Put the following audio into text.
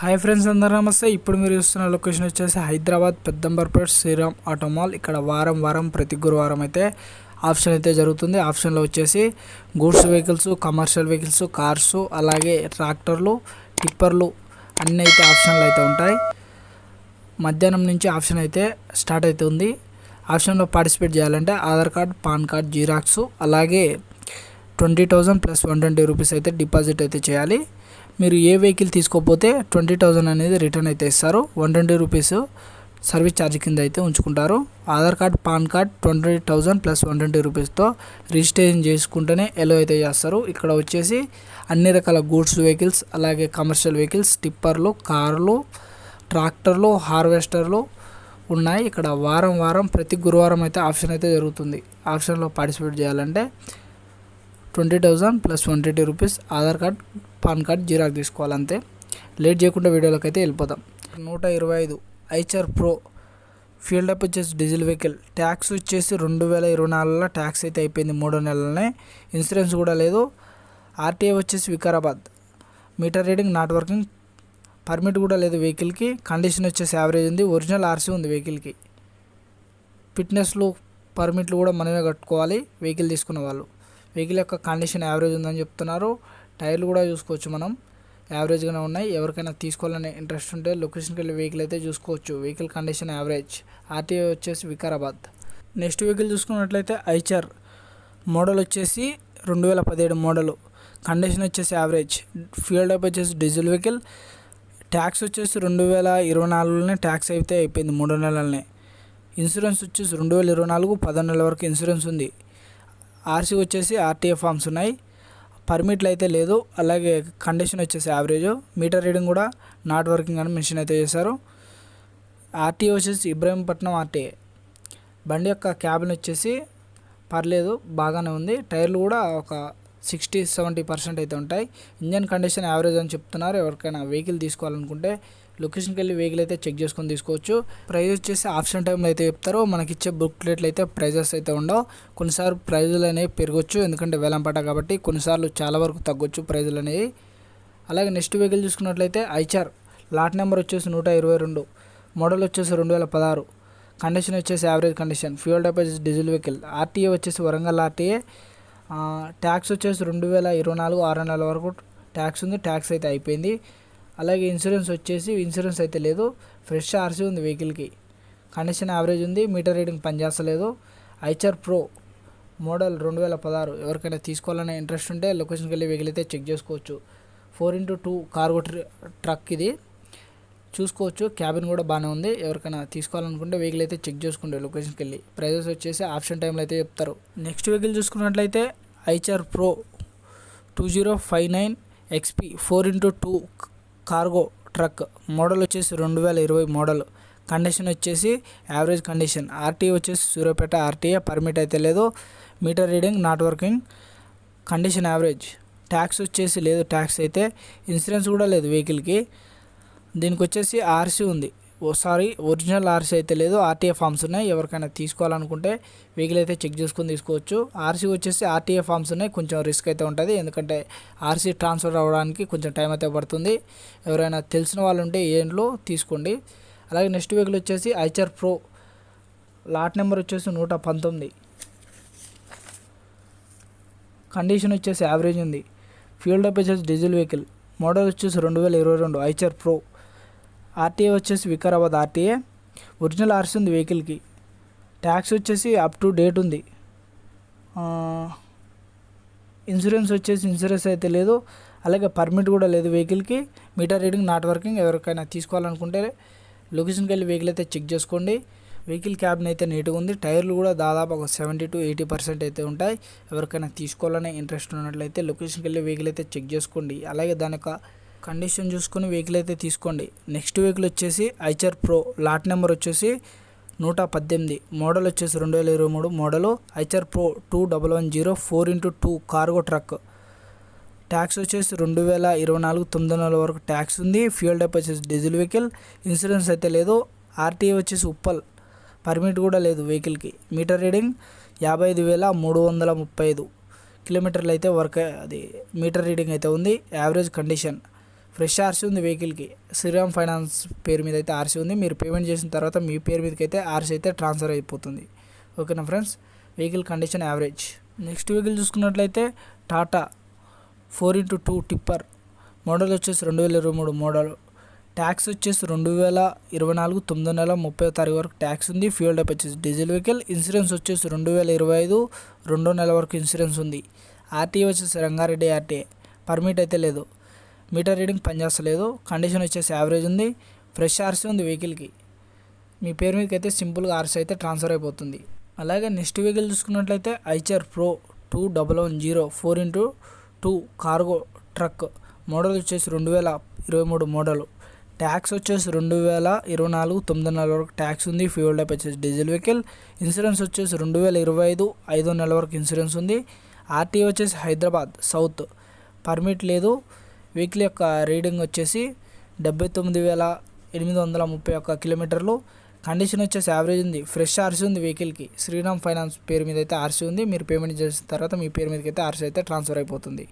Hi friends అందరూ నమస్తే. ఇప్పుడు మీరు చూస్తున్న లొకేషన్ వచ్చేసి హైదరాబాద్ పెద్దంబర్పేట్ శ్రీరామ్ ఆటోమాల్ ఇక్కడ వారం వారం ప్రతి గురువారం అయితే ఆప్షన్ అయితే జరుగుతుంది. ఆప్షన్లో వచ్చేసి goods vehicles commercial vehicles cars అలాగే ట్రాక్టర్లు టిప్పర్లు అన్నీ అయితే ఆప్షన్లు అయితే ఉంటాయి. మధ్యాహ్నం నుంచి ఆప్షన్ అయితే స్టార్ట్ అవుతుంది ఆప్షన్లో పార్టిసిపేట్ చేయాలంటే Aadhaar card PAN card xerox అలాగే twenty thousand plus one twenty rupees అయితే డిపాజిట్ అయితే చేయాలి. మీరు ఏ వెహికల్ తీసుకోకపోతే ట్వంటీ థౌజండ్ అనేది రిటర్న్ అయితే ఇస్తారు. One twenty rupees service charge కింద అయితే ఉంచుకుంటారు. Aadhaar card PAN card twenty thousand plus one twenty రూపీస్తో registration చేసుకుంటేనే ఎలో అయితే చేస్తారు. ఇక్కడ వచ్చేసి అన్ని రకాల గూడ్స్ వెహికల్స్ అలాగే కమర్షియల్ వెహికల్స్ టిప్పర్లు కార్లు ట్రాక్టర్లు హార్వెస్టర్లు ఉన్నాయి. ఇక్కడ వారం వారం ప్రతి గురువారం అయితే ఆప్షన్ అయితే జరుగుతుంది. ఆప్షన్లో పార్టిసిపేట్ చేయాలంటే twenty thousand plus one twenty rupees Aadhaar card PAN card xerox తీసుకోవాలంతే. Late చేయకుండా వీడియోలోకి అయితే వెళ్ళిపోతాం నూట ఇరవై ఐదు ఐచర్ ప్రో ఫీల్డ్ అప్ వచ్చేసి డీజిల్ వెహికల్. ట్యాక్స్ వచ్చేసి రెండు వేల ఇరవై నాలుగులో ట్యాక్స్ అయితే అయిపోయింది మూడు నెలలనే. ఇన్సూరెన్స్ కూడా లేదు. ఆర్టీఏ వచ్చేసి Vikarabad. Meter reading not working permit కూడా లేదు వెహికల్కి. కండిషన్ వచ్చేసి యావరేజ్ ఉంది. ఒరిజినల్ ఆర్సీ ఉంది వెహికల్కి. ఫిట్నెస్లు పర్మిట్లు కూడా మనమే కట్టుకోవాలి వెహికల్ తీసుకున్న వాళ్ళు. వెహికల్ యొక్క కండిషన్ యావరేజ్ ఉందని చెప్తున్నారు. టైర్లు కూడా చూసుకోవచ్చు మనం. యావరేజ్గానే ఉన్నాయి. ఎవరికైనా తీసుకోవాలనే ఇంట్రెస్ట్ ఉంటే లొకేషన్కి వెళ్ళి వెహికల్ అయితే చూసుకోవచ్చు. Vehicle condition average. ఆర్టీఓ వచ్చేసి వికారాబాద్. నెక్స్ట్ వెహికల్ చూసుకున్నట్లయితే ఐచర్ మోడల్ వచ్చేసి రెండు వేల పదిహేడు మోడల్. కండిషన్ వచ్చేసి యావరేజ్. ఫ్యూల్ టైప్ వచ్చేసి డీజిల్ వెహికల్. ట్యాక్స్ వచ్చేసి రెండు వేల ఇరవై నాలుగులోనే ట్యాక్స్ అయితే అయిపోయింది మూడు నెలలనే. ఇన్సూరెన్స్ వచ్చేసి రెండు వేల ఇరవై నాలుగు పదో నెలల వరకు ఇన్సూరెన్స్ ఉంది. ఆర్సీ వచ్చేసి ఆర్టీఏ ఫామ్స్ ఉన్నాయి. పర్మిట్లు అయితే లేదు. అలాగే కండిషన్ వచ్చేసి యావరేజ్ మీటర్ రీడింగ్ కూడా నాట్ వర్కింగ్ అని మెన్షన్ అయితే చేశారు. ఆర్టీఏ వచ్చేసి ఇబ్రహీంపట్నం ఆర్టీఏ. బండి యొక్క క్యాబిన్ వచ్చేసి పర్లేదు బాగానే ఉంది. టైర్లు కూడా ఒక సిక్స్టీ సెవెంటీ పర్సెంట్ అయితే ఉంటాయి. ఇంజన్ కండిషన్ యావరేజ్ అని చెప్తున్నారు. ఎవరికైనా వెహికల్ తీసుకోవాలనుకుంటే లొకేషన్కి వెళ్ళి వెహికల్ అయితే చెక్ చేసుకొని తీసుకోవచ్చు. ప్రైస్ వచ్చేసి ఆప్షన్ టైంలో అయితే చెప్తారు. మనకి ఇచ్చే బుక్లెట్లు అయితే ప్రైజెస్ అయితే ఉండవు. కొన్నిసార్లు ప్రైజులు అనేవి పెరగచ్చు. ఎందుకంటే వేలంపాట కాబట్టి కొన్నిసార్లు చాలా వరకు తగ్గొచ్చు ప్రైజులు అనేవి. అలాగే నెక్స్ట్ వెహికల్ చూసుకున్నట్లయితే ఐచార్. లాట్ నెంబర్ వచ్చేసి నూట ఇరవై రెండు. మోడల్ వచ్చేసి రెండు వేల పదహారు. కండిషన్ వచ్చేసి యావరేజ్ కండిషన్. ఫ్యూల్ టైప్ వచ్చేసి డీజిల్ వెహికల్. ఆర్టీఏ వచ్చేసి వరంగల్ ఆర్టీఏ. ట్యాక్స్ వచ్చేసి రెండు వేల ఇరవై నాలుగు ఆరు నెలల వరకు ట్యాక్స్ ఉంది. ట్యాక్స్ అయితే అయిపోయింది. అలాగే ఇన్సూరెన్స్ వచ్చేసి ఇన్సూరెన్స్ అయితే లేదు. ఫ్రెష్ ఆర్సీ ఉంది వెహికల్కి. కండిషన్ యావరేజ్ ఉంది. మీటర్ రీడింగ్ పనిచేస్తలేదు. ఐచర్ ప్రో మోడల్ రెండు వేల పదహారు ఎవరికైనా తీసుకోవాలనే ఇంట్రెస్ట్ ఉంటే లొకేషన్కి వెళ్ళి వెహికల్ అయితే చెక్ చేసుకోవచ్చు. Four into two cargo truck ఇది. చూసుకోవచ్చు. క్యాబిన్ కూడా బాగానే ఉంది. ఎవరికైనా తీసుకోవాలనుకుంటే వెహికల్ అయితే చెక్ చేసుకుంటే లొకేషన్కి వెళ్ళి. ప్రైజెస్ వచ్చేసి ఆప్షన్ టైంలో అయితే చెప్తారు. నెక్స్ట్ వెహికల్ చూసుకున్నట్లయితే Eicher pro two zero five nine XP four into two cargo truck model వచ్చేసి రెండు వేల ఇరవై మోడల్. కండిషన్ వచ్చేసి యావరేజ్ కండిషన్. ఆర్టీ వచ్చేసి సూర్యాపేట ఆర్టీఏ. పర్మిట్ అయితే లేదు. Meter reading not working. Condition average. Tax వచ్చేసి లేదు. ట్యాక్స్ అయితే ఇన్సూరెన్స్ కూడా లేదు వెహికల్కి. దీనికి వచ్చేసి ఆర్సీ ఉంది. ఓసారి ఒరిజినల్ ఆర్సీ అయితే లేదు. ఆర్టీఏ ఫామ్స్ ఉన్నాయి. ఎవరికైనా తీసుకోవాలనుకుంటే వెహికల్ అయితే చెక్ చేసుకొని తీసుకోవచ్చు. ఆర్సీ వచ్చేసి ఆర్టీఏ ఫామ్స్ ఉన్నాయి. కొంచెం రిస్క్ అయితే ఉంటుంది. ఎందుకంటే ఆర్సీ ట్రాన్స్ఫర్ అవ్వడానికి కొంచెం టైం అయితే పడుతుంది. ఎవరైనా తెలిసిన వాళ్ళు ఉంటే ఏంట్లో తీసుకోండి. అలాగే నెక్స్ట్ వెహికల్ వచ్చేసి ఐచర్ ప్రో. లాట్ నెంబర్ వచ్చేసి నూట పంతొమ్మిది. కండిషన్ వచ్చేసి యావరేజ్ ఉంది. ఫ్యూల్ టైప్ వచ్చేసి డీజిల్ వెహికల్. మోడల్ వచ్చేసి రెండు వేల ఇరవై రెండు ఐచర్ ప్రో. ఆర్టీఏ వచ్చేసి వికారాబాద్ ఆర్టీఏ ఒరిజినల్ ఆర్సీ ఉంది వెహికల్కి. ట్యాక్స్ వచ్చేసి అప్ టు డేట్ ఉంది. ఇన్సూరెన్స్ వచ్చేసి ఇన్సూరెన్స్ అయితే లేదు. అలాగే పర్మిట్ కూడా లేదు వెహికల్కి. మీటర్ రీడింగ్ నాట్ వర్కింగ్ ఎవరికైనా తీసుకోవాలనుకుంటే లొకేషన్కి వెళ్ళి వెహికల్ అయితే చెక్ చేసుకోండి. వెహికల్ క్యాబ్ని అయితే నీట్గా ఉంది. టైర్లు కూడా దాదాపు ఒక సెవెంటీ టు ఎయిటీ పర్సెంట్ అయితే ఉంటాయి. ఎవరికైనా తీసుకోవాలనే ఇంట్రెస్ట్ ఉన్నట్లయితే లొకేషన్కి వెళ్ళి వెహికల్ అయితే చెక్ చేసుకోండి. అలాగే దాని యొక్క కండిషన్ చూసుకొని వెహికల్ అయితే తీసుకోండి. నెక్స్ట్ వెహికల్ వచ్చేసి ఐచర్ ప్రో. లాట్ నెంబర్ వచ్చేసి నూట పద్దెనిమిది. మోడల్ వచ్చేసి రెండు వేల ఇరవై మూడు model. Eicher pro two double one zero four into two cargo truck. Tax వచ్చేసి రెండు వేల ఇరవై నాలుగు తొమ్మిది వందల వరకు ట్యాక్స్ ఉంది. ఫ్యూల్ డెప్ వచ్చేసి డీజిల్ వెహికల్. ఇన్సూరెన్స్ అయితే లేదు. ఆర్టీఏ వచ్చేసి ఉప్పల్. పర్మిట్ కూడా లేదు వెహికల్కి. మీటర్ రీడింగ్ యాభై ఐదు వేల మూడు వందల ముప్పై ఐదు. కిలోమీటర్లు అయితే వర్క్ అది మీటర్ రీడింగ్ అయితే ఉంది. Average condition. ఫ్రెష్ ఆర్సీ ఉంది వెహికల్కి. శ్రీరామ్ ఫైనాన్స్ పేరు మీద అయితే ఆర్సీ ఉంది. మీరు పేమెంట్ చేసిన తర్వాత మీ పేరు మీదకి అయితే ఆర్సీ అయితే ట్రాన్స్ఫర్ అయిపోతుంది. ఓకేనా friends? Vehicle condition average. Next vehicle చూసుకున్నట్లయితే Tata four into two tipper. Model వచ్చేసి రెండు వేల ఇరవై మూడు మోడల్. ట్యాక్స్ వచ్చేసి రెండు వేల ఇరవై నాలుగు తొమ్మిదో నెల ముప్పై తారీఖు వరకు ట్యాక్స్ ఉంది. ఫ్యూల్ టైప్ వచ్చేసి డీజిల్ వెహికల్. ఇన్సూరెన్స్ వచ్చేసి రెండు వేల ఇరవై ఐదు రెండో నెల వరకు ఇన్సూరెన్స్ ఉంది. ఆర్టీఏ వచ్చేసి రంగారెడ్డి ఆర్టీఏ. పర్మిట్ అయితే లేదు. మీటర్ రీడింగ్ పనిచేస్తలేదు. కండిషన్ వచ్చేసి యావరేజ్ ఉంది. ఫ్రెష్ ఆర్సీ ఉంది వెహికల్కి. మీ పేరు మీదకి అయితే సింపుల్గా ఆర్సీ అయితే ట్రాన్స్ఫర్ అయిపోతుంది. అలాగే నెక్స్ట్ వెహికల్ చూసుకున్నట్లయితే Eicher pro two double one zero four into two cargo truck. Model వచ్చేసి రెండు వేల ఇరవై మూడు మోడల్. ట్యాక్స్ వచ్చేసి రెండు వేల ఇరవై నాలుగు తొమ్మిది నెలల వరకు ట్యాక్స్ ఉంది. ఫ్యూల్ టైప్ వచ్చేసి డీజిల్ వెహికల్. ఇన్సూరెన్స్ వచ్చేసి రెండు వేల ఇరవై ఐదు ఐదో నెలల వరకు ఇన్సూరెన్స్ ఉంది. ఆర్టీ వచ్చేసి హైదరాబాద్ సౌత్. పర్మిట్ లేదు. వెహికల్ యొక్క రీడింగ్ వచ్చేసి డెబ్బై తొమ్మిది వేల ఎనిమిది వందల ముప్పై ఒక్క కిలోమీటర్లు. కండిషన్ వచ్చేసి యావరేజ్ ఉంది. ఫ్రెష్ ఆర్సీ ఉంది వెహికల్కి శ్రీరామ్ ఫైనాన్స్ పేరు మీద అయితే ఆర్సీ ఉంది. మీరు పేమెంట్ చేసిన తర్వాత మీ పేరు మీదకి అయితే ఆర్సీ అయితే ట్రాన్స్ఫర్ అయిపోతుంది.